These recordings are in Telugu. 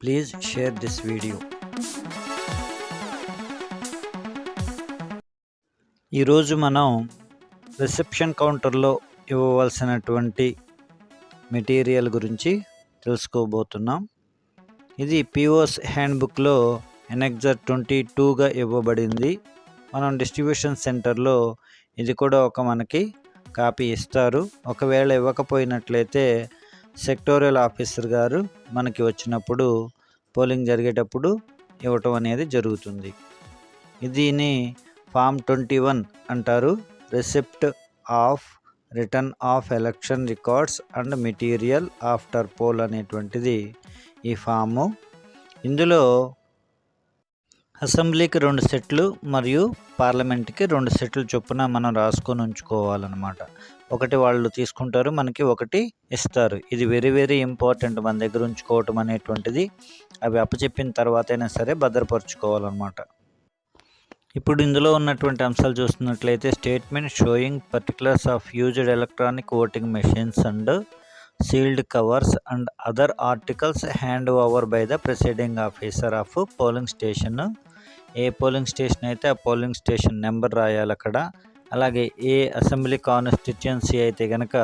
Please share this video. ఈరోజు మనం రిసెప్షన్ కౌంటర్లో ఇవ్వవలసినటువంటి మెటీరియల్ గురించి తెలుసుకోబోతున్నాం. ఇది పిఓస్ హ్యాండ్బుక్లో ఎనెక్జర్ ట్వంటీ టూగా ఇవ్వబడింది. మనం డిస్ట్రిబ్యూషన్ సెంటర్లో ఇది కూడా ఒక మనకి కాపీ ఇస్తారు. ఒకవేళ ఇవ్వకపోయినట్లయితే సెక్టోరియల్ ఆఫీసర్ గారు మనకి వచ్చినప్పుడు పోలింగ్ జరిగేటప్పుడు ఇవ్వటం అనేది జరుగుతుంది. దీన్ని ఫామ్ ట్వంటీ వన్ అంటారు. Receipt of return of election records and material after poll అనేటువంటిది ఈ ఫాము. ఇందులో అసెంబ్లీకి రెండు సెట్లు మరియు పార్లమెంట్కి రెండు సెట్లు చొప్పున మనం రాసుకొని ఉంచుకోవాలన్నమాట. ఒకటి వాళ్ళు తీసుకుంటారు మనకి ఒకటి ఇస్తారు. ఇది వెరీ వెరీ ఇంపార్టెంట్ మన దగ్గర ఉంచుకోవటం అనేటువంటిది అవి అప్పచెప్పిన తర్వాత అయినా సరే భద్రపరచుకోవాలన్నమాట. ఇప్పుడు ఇందులో ఉన్నటువంటి అంశాలు చూస్తున్నట్లయితే statement showing particulars of used electronic voting machines and sealed covers and other articles hand over by the presiding officer of polling station A polling station అయితే ఆ పోలింగ్ స్టేషన్ నెంబర్ రాయాలి అక్కడ అలాగే ఏ అసెంబ్లీ కాన్స్టిట్యుయెన్సీ అయితే కనుక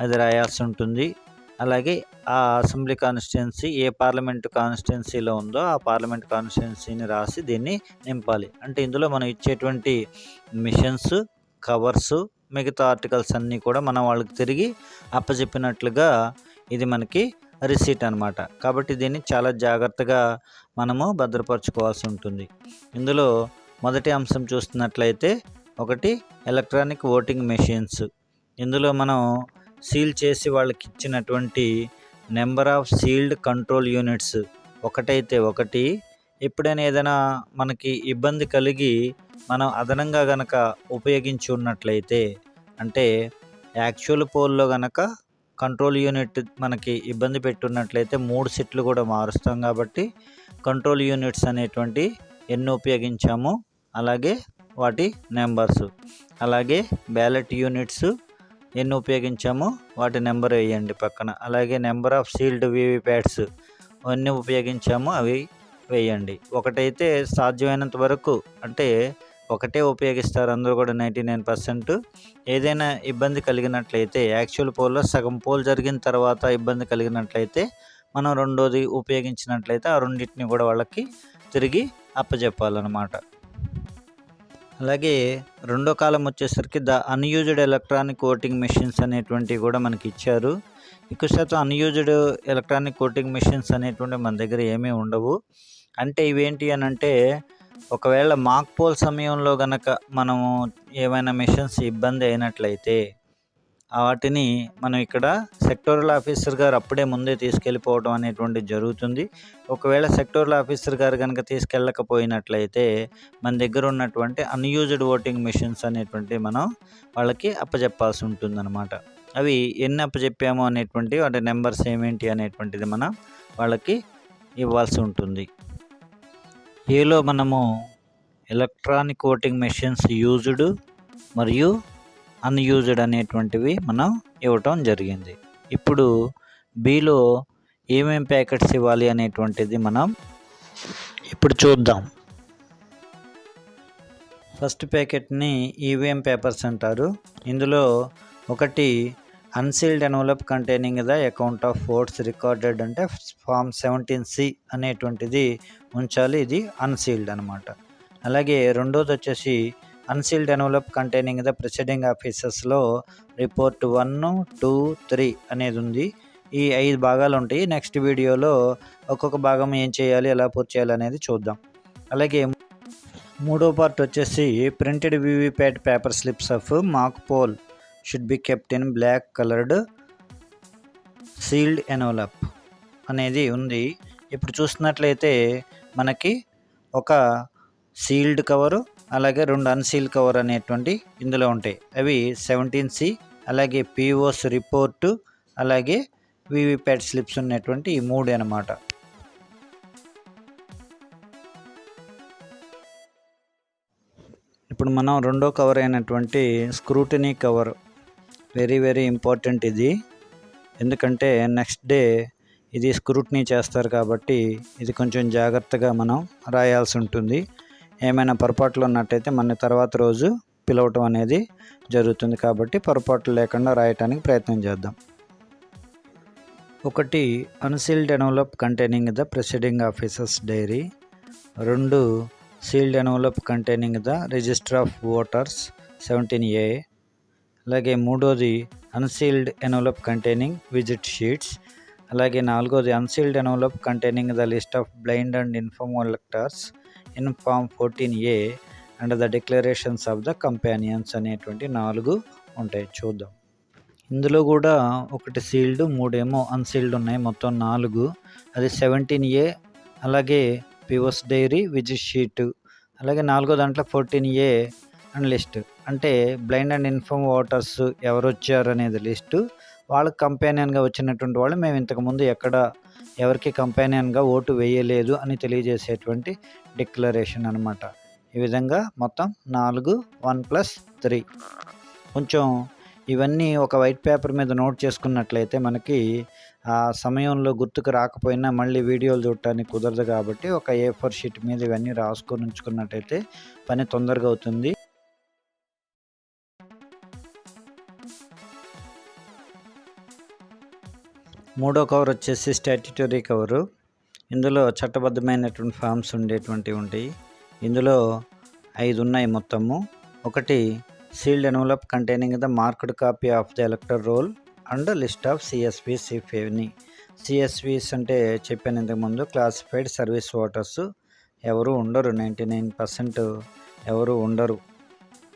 అది రాయాల్సి ఉంటుంది అలాగే ఆ అసెంబ్లీ కాన్స్టిట్యుయెన్సీ ఏ పార్లమెంట్ కాన్స్టిట్యుయెన్సీలో ఉందో ఆ పార్లమెంట్ కాన్స్టిట్యుయెన్సీని రాసి దీన్ని నింపాలి. అంటే ఇందులో మనం ఇచ్చేటువంటి మిషన్స్ కవర్స్ మిగతా ఆర్టికల్స్ అన్నీ కూడా మనం వాళ్ళకి తిరిగి అప్పచెప్పినట్లుగా ఇది మనకి రిసీట్ అనమాట కాబట్టి దీన్ని చాలా జాగ్రత్తగా మనము భద్రపరచుకోవాల్సి ఉంటుంది ఇందులో మొదటి అంశం చూస్తున్నట్లయితే ఒకటి ఎలక్ట్రానిక్ ఓటింగ్ మెషిన్స్. ఇందులో మనం సీల్ చేసి వాళ్ళకి ఇచ్చినటువంటి number of sealed control units ఒకటైతే ఒకటి. ఎప్పుడైనా ఏదైనా మనకి ఇబ్బంది కలిగి మనం అదనంగా గనక ఉపయోగించి ఉన్నట్లయితే అంటే యాక్చువల్ పోల్లో గనక కంట్రోల్ యూనిట్ మనకి ఇబ్బంది పెట్టున్నట్లయితే మూడు సెట్లు కూడా మారుస్తాం కాబట్టి కంట్రోల్ యూనిట్స్ అనేటువంటి ఎన్ని ఉపయోగించాము. అలాగే వాటి నెంబర్స్. అలాగే బ్యాలెట్ యూనిట్స్ ఎన్ని ఉపయోగించామో వాటి నెంబర్ వేయండి పక్కన. అలాగే నెంబర్ ఆఫ్ సీల్డ్ వీవీప్యాడ్స్ అన్నీ ఉపయోగించామో అవి వేయండి. ఒకటైతే సాధ్యమైనంత వరకు అంటే ఒకటే ఉపయోగిస్తారు అందరూ కూడా నైంటీ నైన్ పర్సెంట్. ఏదైనా ఇబ్బంది కలిగినట్లయితే యాక్చువల్ పోల్లో సగం పోల్ జరిగిన తర్వాత ఇబ్బంది కలిగినట్లయితే మనం రెండోది ఉపయోగించినట్లయితే ఆ రెండింటిని కూడా వాళ్ళకి తిరిగి అప్పచెప్పాలన్నమాట అలాగే రెండో కాలం వచ్చేసరికి the unused electronic voting machines అనేటువంటివి కూడా మనకి ఇచ్చారు. ఎక్కువ శాతం అన్యూజ్డ్ ఎలక్ట్రానిక్ ఓటింగ్ మెషిన్స్ అనేటువంటి మన దగ్గర ఏమీ ఉండవు. అంటే ఇవేంటి అని అంటే ఒకవేళ మాక్ పోల్ సమయంలో గనక మనము ఏమైనా మిషన్స్ ఇబ్బంది అయినట్లయితే వాటిని మనం ఇక్కడ సెక్టోరల్ ఆఫీసర్ గారు అప్పుడే ముందే తీసుకెళ్ళిపోవడం అనేటువంటి జరుగుతుంది. ఒకవేళ సెక్టోరల్ ఆఫీసర్ గారు కనుక తీసుకెళ్ళకపోయినట్లయితే మన దగ్గర ఉన్నటువంటి అన్యూజ్డ్ ఓటింగ్ మిషన్స్ అనేటువంటి మనం వాళ్ళకి అప్పచెప్పాల్సి ఉంటుందన్నమాట. అవి ఎన్ని అప్పచెప్పాము అనేటువంటి వాటి నెంబర్స్ ఏమేంటి అనేటువంటిది మనం వాళ్ళకి ఇవ్వాల్సి ఉంటుంది. ఏలో మనము ఎలక్ట్రానిక్ ఓటింగ్ మెషిన్స్ యూజ్డ్ మరియు అన్యూజ్డ్ అనేటువంటివి మనం ఇవ్వటం జరిగింది. ఇప్పుడు బీలో ఏమేం ప్యాకెట్స్ ఇవ్వాలి అనేటువంటిది మనం ఇప్పుడు చూద్దాం. ఫస్ట్ ప్యాకెట్ని ఈవీఎం పేపర్స్ అంటారు. ఇందులో ఒకటి unsealed envelope containing the account of votes recorded అంటే ఫామ్ సెవెంటీన్ సి అనేటువంటిది ఉంచాలి. ఇది అన్సీల్డ్ అనమాట అలాగే రెండోది వచ్చేసి unsealed envelope containing the presiding ఆఫీసర్స్లో report one two three అనేది ఉంది. ఈ ఐదు భాగాలు ఉంటాయి. నెక్స్ట్ వీడియోలో ఒక్కొక్క భాగం ఏం చేయాలి ఎలా పూర్తి చేయాలి అనేది చూద్దాం. అలాగే మూడో పార్ట్ వచ్చేసి printed VVPAT paper slips of mock poll should be kept in black coloured sealed envelope అనేది ఉంది. ఇప్పుడు చూస్తున్నట్లయితే మనకి ఒక సీల్డ్ కవరు అలాగే రెండు అన్సీల్ కవర్ అనేటువంటి ఇందులో ఉంటాయి. అవి సెవెంటీన్ సి అలాగే పిఓస్ రిపోర్టు అలాగే వివిప్యాట్ స్లిప్స్ ఉన్నటువంటి ఈ మూడు అనమాట ఇప్పుడు మనం రెండో కవర్ అయినటువంటి scrutiny cover. Very very important ఇది. ఎందుకంటే నెక్స్ట్ డే ఇది స్క్రూటినీ చేస్తారు కాబట్టి ఇది కొంచెం జాగ్రత్తగా మనం రాయాల్సి ఉంటుంది. ఏమైనా పొరపాట్లు ఉన్నట్టయితే మన తర్వాత రోజు పిలవటం అనేది జరుగుతుంది కాబట్టి పొరపాట్లు లేకుండా రాయటానికి ప్రయత్నం చేద్దాం. ఒకటి unsealed envelope containing the presiding officers diary రెండు sealed envelope containing the register of voters seventeen A అలాగే మూడోది unsealed envelope containing visit sheets అలాగే నాలుగోది unsealed envelope containing the list of blind and infirm electors in form fourteen A and the declarations of the companions అనేటువంటి నాలుగు ఉంటాయి. చూద్దాం. ఇందులో కూడా ఒకటి సీల్డ్ మూడేమో అన్సీల్డ్ ఉన్నాయి. మొత్తం నాలుగు. అది సెవెంటీన్ ఏ అలాగే పివస్ డైరీ విజిట్ షీట్ అలాగే నాలుగో దాంట్లో ఫోర్టీన్ ఏ అండ్ లిస్ట్ అంటే బ్లైండ్ అండ్ ఇన్ఫామ్ ఓటర్స్ ఎవరు వచ్చారు అనేది లిస్టు వాళ్ళకి కంపానియన్గా వచ్చినటువంటి వాళ్ళు మేము ఇంతకుముందు ఎక్కడ ఎవరికి కంపానియన్గా ఓటు వేయలేదు అని తెలియజేసేటువంటి డిక్లరేషన్ అనమాట ఈ విధంగా మొత్తం నాలుగు వన్ ప్లస్ త్రీ. కొంచెం ఇవన్నీ ఒక వైట్ పేపర్ మీద నోట్ చేసుకున్నట్లయితే మనకి ఆ సమయంలో గుర్తుకు రాకపోయినా మళ్ళీ వీడియోలు చూడటానికి కుదరదు కాబట్టి ఒక ఏ ఫోర్ షీట్ మీద ఇవన్నీ రాసుకొని ఉంచుకున్నట్టయితే పని తొందరగా అవుతుంది. మూడో కవర్ వచ్చేసి స్టాట్యుటరీ కవరు. ఇందులో చట్టబద్ధమైనటువంటి ఫామ్స్ ఉండేటువంటివి ఉంటాయి. ఇందులో ఐదు ఉన్నాయి మొత్తము. ఒకటి sealed envelope containing the marked copy of the elector roll and list of CSVs if any. CSVs అంటే చెప్పాను ఇంతకుముందు క్లాసిఫైడ్ సర్వీస్ ఓటర్స్ ఎవరు ఉండరు. నైంటీ నైన్ పర్సెంట్ ఎవరు ఉండరు.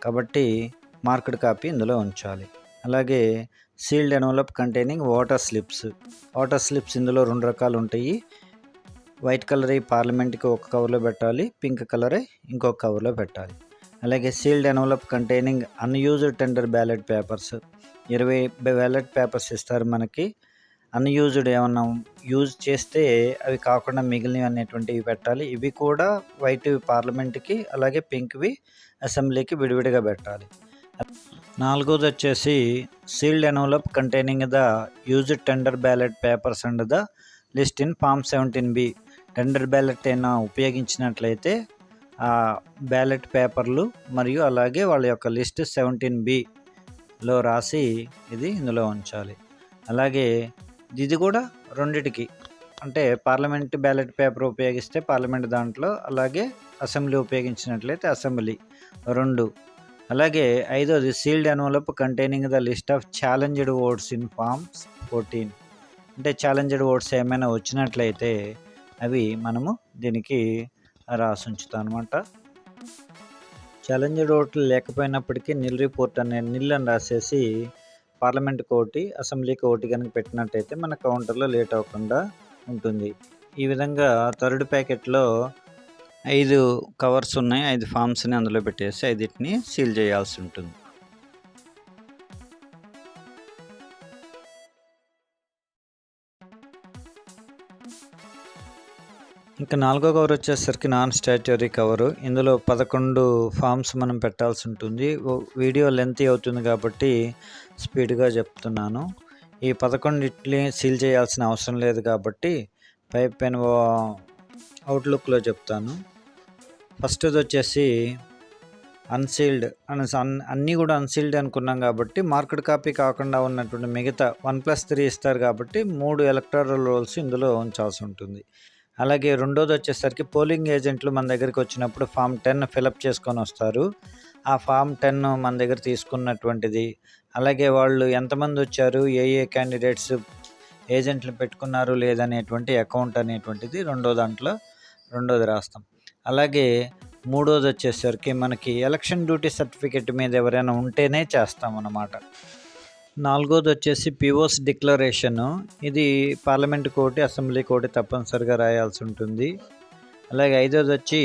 కాబట్టి మార్క్డ్ కాపీ ఇందులో ఉంచాలి. అలాగే sealed envelope containing voter slips. Voter slips ఇందులో రెండు రకాలు ఉంటాయి. వైట్ కలర్ పార్లమెంట్కి ఒక కవర్లో పెట్టాలి పింక్ కలర్ ఇంకొక కవర్లో పెట్టాలి. అలాగే sealed envelope containing unused tender ballot papers. ఇరవై బ్యాలెట్ పేపర్స్ ఇస్తారు మనకి. అన్యూజ్డ్ ఏమన్నా యూజ్ చేస్తే అవి కాకుండా మిగిలినవి అనేటువంటివి పెట్టాలి. ఇవి కూడా వైట్ పార్లమెంట్కి అలాగే పింక్వి అసెంబ్లీకి విడివిడిగా పెట్టాలి. నాలుగోది వచ్చేసి sealed envelope containing the used tender ballot papers and the list in form seventeen B tender ballot అయినా ఉపయోగించినట్లయితే ఆ బ్యాలెట్ పేపర్లు మరియు అలాగే వాళ్ళ యొక్క లిస్ట్ సెవెంటీన్ బిలో రాసి ఇది ఇందులో ఉంచాలి. అలాగే ఇది కూడా రెండిటికి. అంటే పార్లమెంట్ బ్యాలెట్ పేపర్ ఉపయోగిస్తే పార్లమెంట్ దాంట్లో అలాగే అసెంబ్లీ ఉపయోగించినట్లయితే అసెంబ్లీ రెండు. అలాగే ఐదోది sealed envelope containing the list of challenged votes in forms fourteen అంటే ఛాలెంజ్డ్ ఓట్స్ ఏమైనా వచ్చినట్లయితే అవి మనము దీనికి రాసి ఉంచుతాం అనమాట ఛాలెంజ్డ్ ఓట్లు లేకపోయినప్పటికీ నిల్ రిపోర్ట్ అనే నిల్ అని రాసేసి పార్లమెంట్కి ఒకటి అసెంబ్లీకి ఒకటి కనుక పెట్టినట్టయితే మన కౌంటర్లో లేట్ అవ్వకుండా ఉంటుంది. ఈ విధంగా థర్డ్ ప్యాకెట్లో ఐదు కవర్స్ ఉన్నాయి ఐదు ఫామ్స్ని అందులో పెట్టేసి ఐదిటిని సీల్ చేయాల్సి ఉంటుంది. ఇంకా నాలుగో కవర్ వచ్చేసరికి నాన్ స్టాట్యూరీ కవరు ఇందులో పదకొండు ఫామ్స్ మనం పెట్టాల్సి ఉంటుంది. వీడియో లెంత్ అవుతుంది కాబట్టి స్పీడ్గా చెప్తున్నాను. ఈ పదకొండిట్ని సీల్ చేయాల్సిన అవసరం లేదు కాబట్టి పైప్ పెన్ అవుట్లుక్లో చెప్తాను. ఫస్ట్ది వచ్చేసి అన్సీల్డ్ అని అన్నీ కూడా అన్సీల్డ్ అనుకున్నాం కాబట్టి మార్కెట్ కాపీ కాకుండా ఉన్నటువంటి మిగతా వన్ ప్లస్ త్రీ ఇస్తారు కాబట్టి మూడు ఎలక్ట్రల్ రోల్స్ ఇందులో ఉంచాల్సి ఉంటుంది. అలాగే రెండోది వచ్చేసరికి పోలింగ్ ఏజెంట్లు మన దగ్గరికి వచ్చినప్పుడు ఫామ్ టెన్ ఫిలప్ చేసుకొని వస్తారు. ఆ ఫామ్ టెన్ మన దగ్గర తీసుకున్నటువంటిది. అలాగే వాళ్ళు ఎంతమంది వచ్చారు ఏ ఏ క్యాండిడేట్స్ ఏజెంట్లు పెట్టుకున్నారు లేదనేటువంటి అకౌంట్ అనేటువంటిది రెండో దాంట్లో రెండోది రాస్తాం. అలాగే మూడోది వచ్చేసరికి మనకి ఎలక్షన్ డ్యూటీ సర్టిఫికెట్ మీద ఎవరైనా ఉంటేనే చేస్తాం అన్నమాట నాలుగోది వచ్చేసి పిఓస్ డిక్లరేషన్. ఇది పార్లమెంట్ కోటి అసెంబ్లీ కోటి తప్పనిసరిగా రాయాల్సి ఉంటుంది అలాగే ఐదోది వచ్చి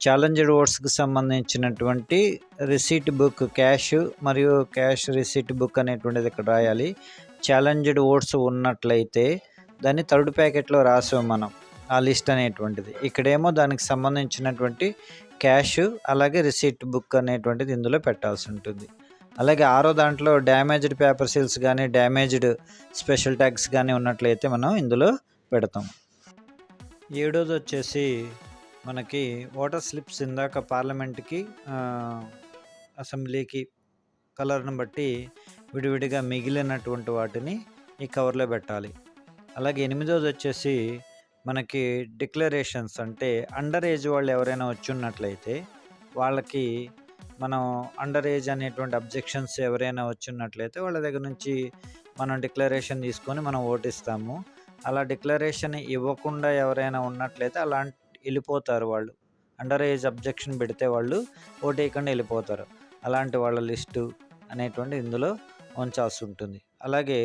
ఛాలెంజ్డ్ ఓట్స్కి సంబంధించినటువంటి రిసీట్ బుక్ క్యాష్ మరియు క్యాష్ రిసీట్ బుక్ అనేటువంటిది ఇక్కడ రాయాలి. ఛాలెంజ్డ్ ఓట్స్ ఉన్నట్లయితే దాన్ని థర్డ్ ప్యాకెట్లో రాసాం మనం. ఆ లిస్ట్ అనేటువంటిది. ఇక్కడేమో దానికి సంబంధించినటువంటి క్యాష్ అలాగే రిసీట్ బుక్ అనేటువంటిది ఇందులో పెట్టాల్సి ఉంటుంది. అలాగే ఆరో దాంట్లో డ్యామేజ్డ్ పేపర్ సీల్స్ కానీ డ్యామేజ్డ్ స్పెషల్ ట్యాగ్స్ కానీ ఉన్నట్లయితే మనం ఇందులో పెడతాం. ఏడోది వచ్చేసి మనకి ఓటర్ స్లిప్స్ ఇందాక పార్లమెంట్కి అసెంబ్లీకి కలర్ని బట్టి విడివిడిగా మిగిలినటువంటి వాటిని ఈ కవర్లో పెట్టాలి. అలాగే ఎనిమిదోది వచ్చేసి మనకి డిక్లరేషన్స్ అంటే అండర్ ఏజ్ వాళ్ళు ఎవరైనా వచ్చి ఉన్నట్లయితే వాళ్ళకి మనం అండర్ ఏజ్ అనేటువంటి అబ్జెక్షన్స్ ఎవరైనా వచ్చి ఉన్నట్లయితే వాళ్ళ దగ్గర నుంచి మనం డిక్లరేషన్ తీసుకొని మనం ఓటిస్తాము. అలా డిక్లరేషన్ ఇవ్వకుండా ఎవరైనా ఉన్నట్లయితే అలాంటి వెళ్ళిపోతారు వాళ్ళు. అండర్ ఏజ్ అబ్జెక్షన్ పెడితే వాళ్ళు ఓటు వేయకుండా వెళ్ళిపోతారు. అలాంటి వాళ్ళ లిస్టు అనేటువంటి ఇందులో ఉంచాల్సి ఉంటుంది. అలాగే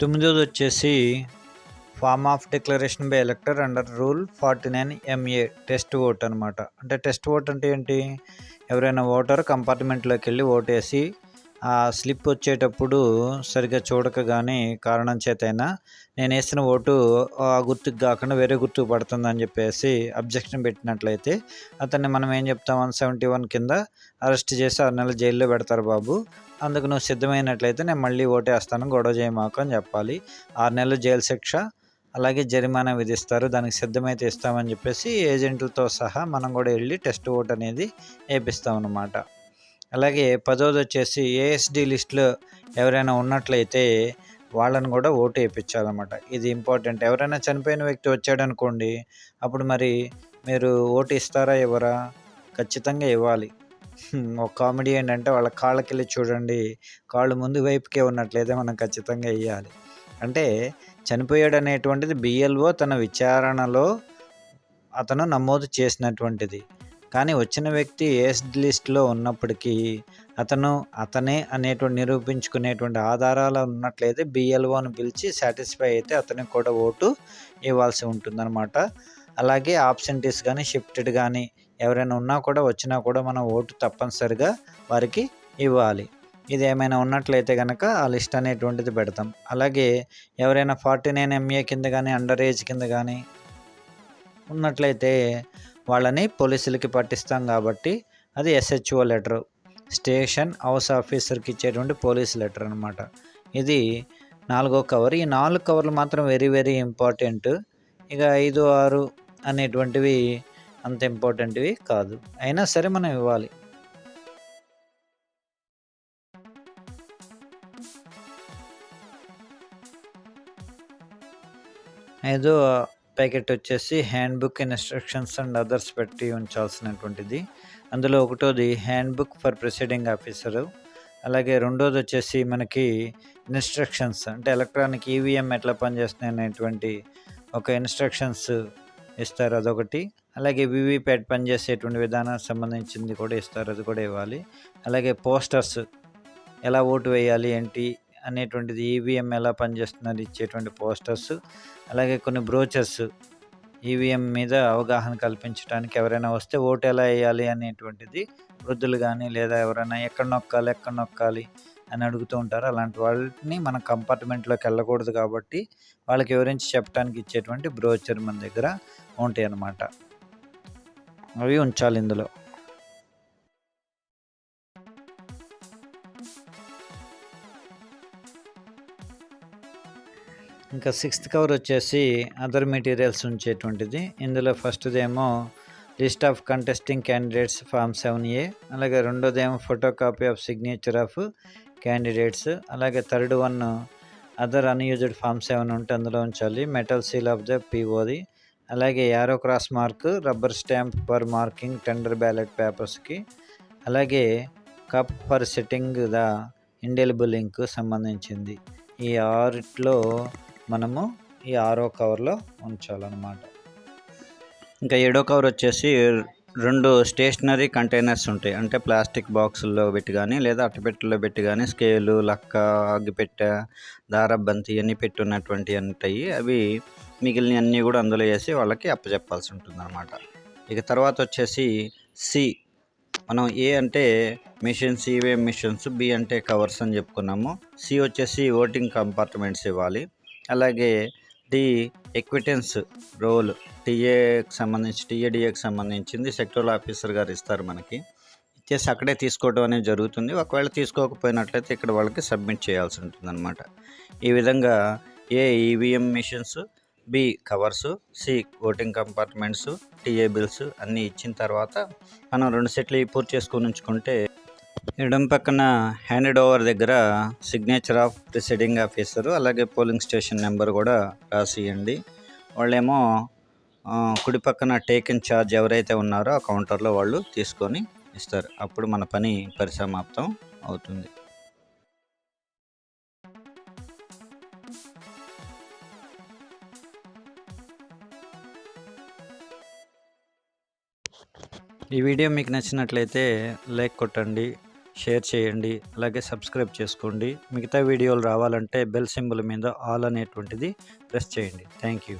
తొమ్మిదోది వచ్చేసి form of declaration by elector under rule forty nine MA test vote అనమాట అంటే టెస్ట్ ఓట్ అంటే ఏంటి? ఎవరైనా ఓటర్ కంపార్ట్మెంట్లోకి వెళ్ళి ఓటేసి ఆ స్లిప్ వచ్చేటప్పుడు సరిగ్గా చూడక కానీ కారణం చేతైనా నేను వేసిన ఓటు ఆ గుర్తుకు కాకుండా వేరే గుర్తుకు పడుతుందని చెప్పేసి అబ్జెక్షన్ పెట్టినట్లయితే అతన్ని మనం ఏం చెప్తాం? వన్ సెవెంటీ వన్ కింద అరెస్ట్ చేసి ఆరు నెలలు జైల్లో పెడతారు బాబు. అందుకు నువ్వు సిద్ధమైనట్లయితే నేను మళ్ళీ ఓటేస్తాను గొడవ చేయమాకు అని చెప్పాలి. ఆరు నెలలు జైలు శిక్ష అలాగే జరిమానా విధిస్తారు. దానికి సిద్ధమైతే ఇస్తామని చెప్పేసి ఏజెంట్లతో సహా మనం కూడా వెళ్ళి టెస్ట్ ఓట్ అనేది వేపిస్తాం అలాగే పదోది వచ్చేసి ఏఎస్డి లిస్టులో ఎవరైనా ఉన్నట్లయితే వాళ్ళని కూడా ఓటు వేయించాలన్నమాట. ఇది ఇంపార్టెంట్. ఎవరైనా చనిపోయిన వ్యక్తి వచ్చాడనుకోండి అప్పుడు మరి మీరు ఓటు ఇస్తారా ఇవ్వరా? ఖచ్చితంగా ఇవ్వాలి. ఒక కామెడీ ఏంటంటే వాళ్ళ కాళ్ళకి వెళ్ళి చూడండి కాళ్ళు ముందు వైపుకే ఉన్నట్లయితే మనం ఖచ్చితంగా ఇవ్వాలి అంటే చనిపోయాడు అనేటువంటిది బిఎల్ఓ తన విచారణలో అతను నమోదు చేసినటువంటిది. కానీ వచ్చిన వ్యక్తి ఏస్ లిస్ట్లో ఉన్నప్పటికీ అతను అతనే అనేటువంటి నిరూపించుకునేటువంటి ఆధారాలు ఉన్నట్లయితే బిఎల్ఓను పిలిచి సాటిస్ఫై అయితే అతనికి కూడా ఓటు ఇవ్వాల్సి ఉంటుందన్నమాట. అలాగే ఆబ్సెంటీస్ కానీ షిఫ్టెడ్ కానీ ఎవరైనా ఉన్నా కూడా వచ్చినా కూడా మనం ఓటు తప్పనిసరిగా వారికి ఇవ్వాలి. ఇది ఏమైనా ఉన్నట్లయితే కనుక ఆ లిస్ట్ అనేటువంటిది పెడతాం. అలాగే ఎవరైనా ఫార్టీ నైన్ ఎంఏ కింద కానీ అండర్ ఏజ్ కింద కానీ ఉన్నట్లయితే వాళ్ళని పోలీసులకి పట్టిస్తాం కాబట్టి అది ఎస్హెచ్ఓ లెటరు. స్టేషన్ హౌస్ ఆఫీసర్కి ఇచ్చేటువంటి పోలీస్ లెటర్ అనమాట ఇది నాలుగో కవర్. ఈ నాలుగు కవర్లు మాత్రం వెరీ వెరీ ఇంపార్టెంట్. ఇక ఐదు ఆరు అనేటువంటివి అంత ఇంపార్టెంట్వి కాదు. అయినా సరే మనం ఇవ్వాలి. ఐదో ప్యాకెట్ వచ్చేసి hand book instructions and others పెట్టి ఉంచాల్సినటువంటిది. అందులో ఒకటోది hand book for presiding officer. అలాగే రెండోది వచ్చేసి మనకి ఇన్స్ట్రక్షన్స్ అంటే ఎలక్ట్రానిక్ ఈవీఎం ఎట్లా పనిచేస్తున్నాయి అనేటువంటి ఒక ఇన్స్ట్రక్షన్స్ ఇస్తారు అదొకటి. అలాగే వివిప్యాట్ పనిచేసేటువంటి విధానానికి సంబంధించింది కూడా ఇస్తారు అది కూడా ఇవ్వాలి. అలాగే పోస్టర్స్ ఎలా ఓటు వేయాలి ఏంటి అనేటువంటిది ఈవీఎం ఎలా పనిచేస్తున్నది ఇచ్చేటువంటి పోస్టర్స్ అలాగే కొన్ని బ్రోచర్స్ ఈవీఎం మీద అవగాహన కల్పించడానికి ఎవరైనా వస్తే ఓటు ఎలా వేయాలి అనేటువంటిది వృద్ధులు కానీ లేదా ఎవరైనా ఎక్కడ నొక్కాలి ఎక్కడ నొక్కాలి అని అడుగుతూ ఉంటారు. అలాంటి వాళ్ళని మన కంపార్ట్మెంట్లోకి వెళ్ళకూడదు కాబట్టి వాళ్ళకి వివరించి చెప్పడానికి ఇచ్చేటువంటి బ్రోచర్ మన దగ్గర ఉంటాయి అన్నమాట అవి ఉంచాలి ఇందులో. ఇంకా సిక్స్త్ కవర్ వచ్చేసి అదర్ మెటీరియల్స్ ఉంచేటువంటిది. ఇందులో ఫస్ట్దేమో list of contesting candidates form seven A అలాగే రెండోదేమో photo copy of signature of candidates అలాగే third one other unused form seven ఉంటే అందులో ఉంచాలి. మెటల్ సీల్ ఆఫ్ ద పీఓది అలాగే arrow cross mark rubber stamp for marking tender ballot పేపర్స్కి అలాగే cup for setting the indelible ink సంబంధించింది. ఈ ఆరిట్లో మనము ఈ ఆరో కవర్లో ఉంచాలన్నమాట. ఇంకా ఏడో కవర్ వచ్చేసి రెండు స్టేషనరీ కంటైనర్స్ ఉంటాయి. అంటే ప్లాస్టిక్ బాక్సుల్లో పెట్టి కానీ లేదా అట్టపెట్టెలో పెట్టి కానీ స్కేలు లక్క అగ్గిపెట్టె దారబంతి ఇవన్నీ పెట్టి ఉన్నటువంటి ఉంటాయి. అవి మిగిలిన అన్నీ కూడా అందులో వేసి వాళ్ళకి అప్పచెప్పాల్సి ఉంటుంది అనమాట ఇక తర్వాత వచ్చేసి సి. మనం ఏ అంటే మిషన్స్ ఈవే మిషన్స్ బి అంటే కవర్స్ అని చెప్పుకున్నాము. సి వచ్చేసి ఓటింగ్ కంపార్ట్మెంట్స్ ఇవ్వాలి. అలాగే డి ఎక్విటెన్స్ రోల్ టీఏకి సంబంధించి టీఏడిఏకి సంబంధించింది సెక్టరల్ ఆఫీసర్ గారు ఇస్తారు మనకి. చేసి అక్కడే తీసుకోవడం అనేది జరుగుతుంది. ఒకవేళ తీసుకోకపోయినట్లయితే ఇక్కడ వాళ్ళకి సబ్మిట్ చేయాల్సి ఉంటుందన్నమాట. ఈ విధంగా A EVM machines B covers C voting compartments TA bills అన్నీ ఇచ్చిన తర్వాత మనం రెండు సెట్లు పూర్తి చేసుకొని ఉంచుకుంటే ఎడం పక్కన హ్యాండెడ్ ఓవర్ దగ్గర సిగ్నేచర్ ఆఫ్ ప్రిసైడింగ్ ఆఫీసరు అలాగే పోలింగ్ స్టేషన్ నెంబర్ కూడా రాసియండి. వాళ్ళేమో కుడి పక్కన టేక్ ఇన్ ఛార్జ్ ఎవరైతే ఉన్నారో ఆ కౌంటర్లో వాళ్ళు తీసుకొని ఇస్తారు. అప్పుడు మన పని పరిసమాప్తం అవుతుంది. ఈ వీడియో మీకు నచ్చినట్లయితే లైక్ కొట్టండి షేర్ చేయండి అలాగే సబ్స్క్రైబ్ చేసుకోండి. మిగతా వీడియోలు రావాలంటే బెల్ సింబల్ మీద ఆల్ అనేటువంటిది ప్రెస్ చేయండి. Thank you.